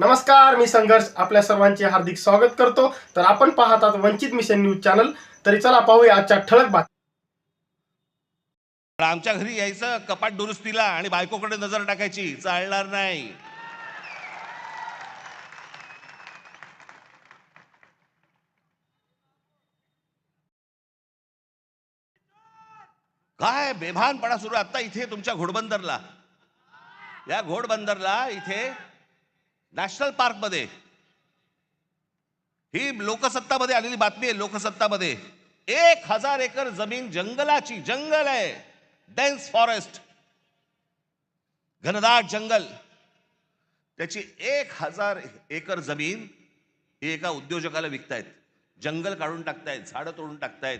नमस्कार मी संघर्ष. आपल्या सर्वांचे हार्दिक स्वागत करतो. तर आपण पाहतात वंचित मिशन न्यूज चॅनल. तरी चला पाहूया आजच्या ठळक बातम्या. आमच्या घरी यायचं कपाट दुरुस्तीला आणि बायकोकडे नजर टाकायची. चालणार नाही. काय बेभानपणा सुरू आहे? आता इथे तुमच्या घोडबंदरला. या घोडबंदरला इथे नॅशनल पार्कमध्ये. ही लोकसत्तामध्ये आलेली बातमी आहे लोकसत्तामध्ये. एक हजार एकर जमीन जंगलाची जंगल आहे. डेन्स फॉरेस्ट घनदाट जंगल. त्याची एक हजार एकर जमीन ही एका उद्योजकाला विकतायत. जंगल काढून टाकतायत झाडं तोडून टाकतायत.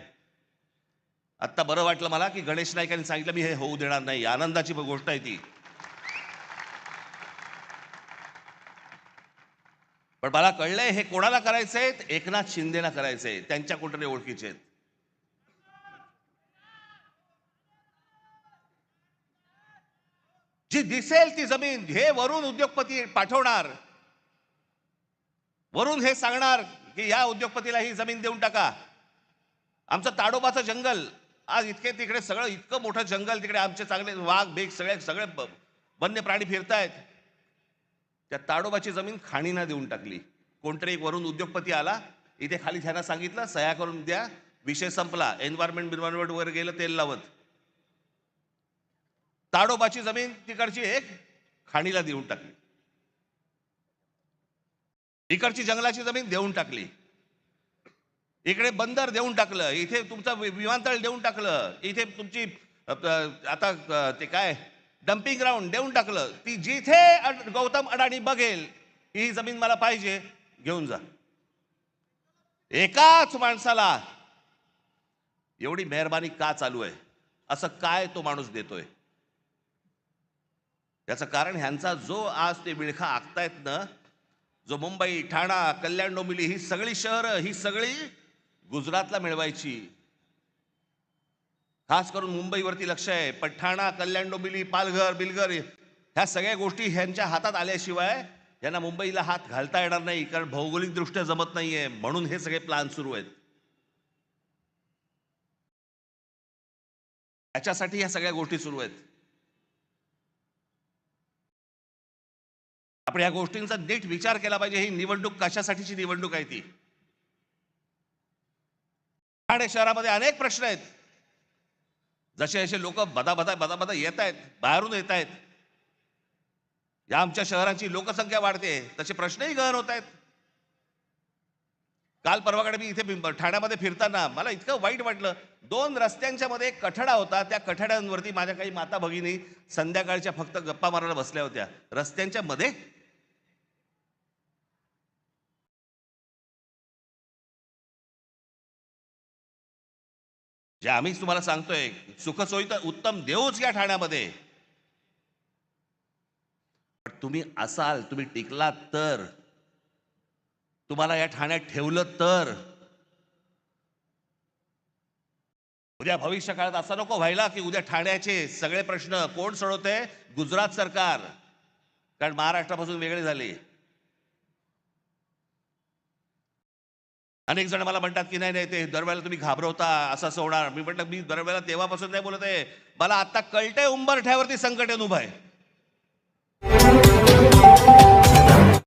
आत्ता बरं वाटलं मला की गणेश नाईकांनी सांगितलं मी हे होऊ देणार नाही. आनंदाची गोष्ट आहे ती. पण मला कळलंय हे कोणाला करायचंय? एकनाथ शिंदेना करायचे त्यांच्या कुठले ओळखीचे आहेत. जी दिसेल ती जमीन हे वरून उद्योगपती पाठवणार. वरून हे सांगणार की या उद्योगपतीला ही जमीन देऊन टाका. आमचं ताडोबाचं जंगल आज इतके तिकडे सगळं इतकं मोठं जंगल तिकडे आमचे चांगले वाघ बेग सगळे सगळे वन्य प्राणी फिरतायत. त्या ताडोबाची जमीन खाणीना देऊन टाकली. कोणतरी एक वरून उद्योगपती आला इथे खाली त्यांना सांगितलं सह्या करून द्या विषय संपला एन्व्हायरमेंट बिन्व्हायरमेंट वर गेलं तेल लावत. ताडोबाची जमीन तिकडची एक खाणीला देऊन टाकली. इकडची जंगलाची जमीन देऊन टाकली. इकडे बंदर देऊन टाकलं इथे तुमचं विमानतळ देऊन टाकलं इथे तुमची आता ते काय डम्पिंग ग्राउंड देऊन टाकलं. ती जिथे गौतम अडाणी बघेल ही जमीन मला पाहिजे घेऊन जा. एकाच माणसाला एवढी मेहरबानी का चालू आहे? असं काय तो माणूस देतोय? त्याचं कारण ह्यांचा जो आज ते विळखा आखतायत ना जो मुंबई ठाणा कल्याण डोंबिवली ही सगळी शहरं ही सगळी गुजरातला मिळवायची. खास करून मुंबईवरती लक्ष आहे. पठाणा कल्याण डोंबिवली पालघर बिलघर ह्या सगळ्या गोष्टी ह्यांच्या हातात आल्याशिवाय यांना मुंबईला हात घालता येणार नाही कारण भौगोलिक दृष्ट्या जमत नाहीये. म्हणून हे सगळे प्लान सुरू आहेत. याच्यासाठी ह्या सगळ्या गोष्टी सुरू आहेत. आपण या गोष्टींचा नीट विचार केला पाहिजे. ही निवडणूक कशासाठीची निवडणूक आहे ती? ठाणे शहरामध्ये अनेक प्रश्न आहेत. जसे असे लोक बदा बदा बदा बदा येत आहेत बाहेरून येत आहेत या आमच्या शहराची लोकसंख्या वाढते तसे प्रश्नही गहन होत आहेत काल परवाकडे मी इथे ठाण्यामध्ये फिरताना मला इतकं वाईट वाटलं. दोन रस्त्यांच्या मध्ये एक कठडा होता त्या कठड्यांवरती माझ्या काही माता भगिनी संध्याकाळच्या फक्त गप्पा मारायला बसल्या होत्या. रस्त्यांच्या मध्ये जे आम्हीच तुम्हाला सांगतोय सुखसोयी तर उत्तम देऊच या ठाण्यामध्ये. पण तुम्ही असाल तुम्ही टिकलात तर तुम्हाला या ठाण्यात ठेवलं तर उद्या भविष्य काळात असं नको व्हायला की उद्या ठाण्याचे सगळे प्रश्न कोण सोडवते? गुजरात सरकार. कारण महाराष्ट्रापासून वेगळे झाले. अनेक जण मला म्हणतात की नाही नाही ते दरवेळेला तुम्ही घाबरवता असं असं होणार. मी म्हटलं मी दरवेळेला तेव्हापासून नाही बोलत आहे. मला आता कळतंय उंबरठ्यावरती संकट अनुभव उभं आहे.